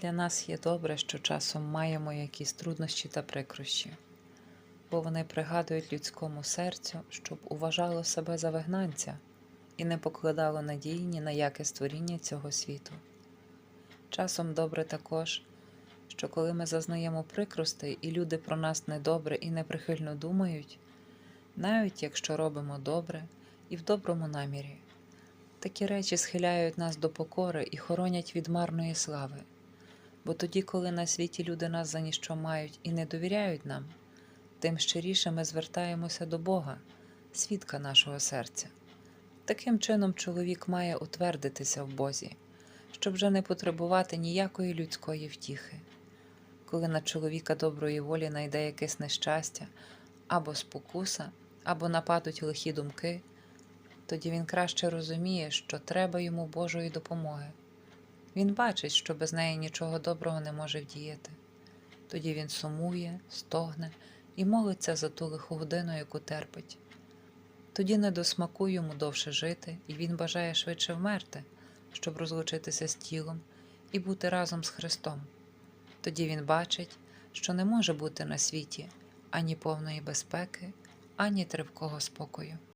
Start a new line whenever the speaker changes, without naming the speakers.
Для нас є добре, що часом маємо якісь труднощі та прикрощі, бо вони пригадують людському серцю, щоб уважало себе за вигнанця і не покладало надії ні на яке створіння цього світу. Часом добре також, що коли ми зазнаємо прикростей і люди про нас недобре і неприхильно думають, навіть якщо робимо добре і в доброму намірі, такі речі схиляють нас до покори і хоронять від марної слави. Бо тоді, коли на світі люди нас за ніщо мають і не довіряють нам, тим щиріше ми звертаємося до Бога, свідка нашого серця. Таким чином чоловік має утвердитися в Бозі, щоб вже не потребувати ніякої людської втіхи. Коли на чоловіка доброї волі найде якесь нещастя, або спокуса, або нападуть лихі думки, тоді він краще розуміє, що треба йому Божої допомоги. Він бачить, що без неї нічого доброго не може вдіяти. Тоді він сумує, стогне і молиться за ту лиху годину, яку терпить. Тоді не до смаку йому довше жити, і він бажає швидше вмерти, щоб розлучитися з тілом і бути разом з Христом. Тоді він бачить, що не може бути на світі ані повної безпеки, ані тривкого спокою.